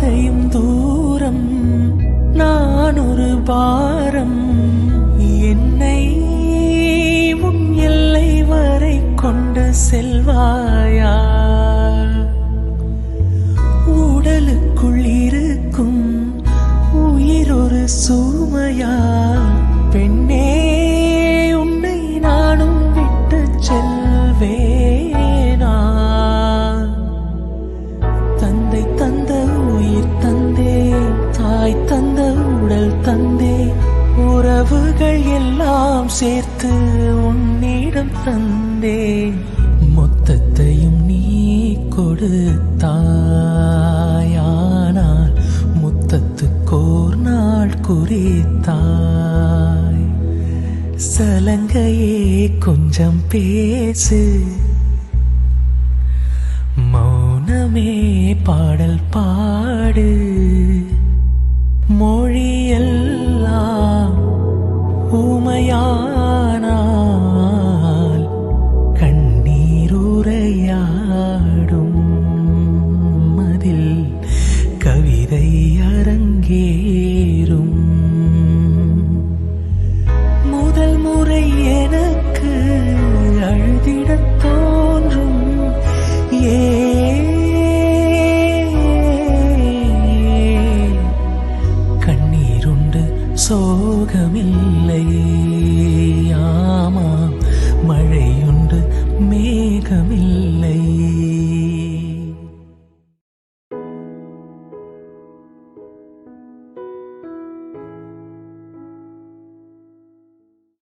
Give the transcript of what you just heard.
பாதையும் தூரம் நான் ஒரு பாரம். என்னை உன் எல்லை வரை கொண்டு செல்வாயா? உடலுக்குள் இருக்கும் உயிர் ஒரு சுமையா? பெண்ணே உறவுகள் எல்லாம் சேர்த்து உன்னிடம் தந்தேன். மொத்தத்தையும் நீ கொடுத்தாயானால் முத்தத்துக்கோர் நாள் குறித்தாய். சலங்கையே கொஞ்சம் பேசு. மௌனமே பாடல் பாடு. முறை எனக்கு அழுதிடத் தோன்றும். ஏன் கண்ணீருண்டு சோகமில்லை. ஆமாம் மழையுண்டு மேகமில்லை.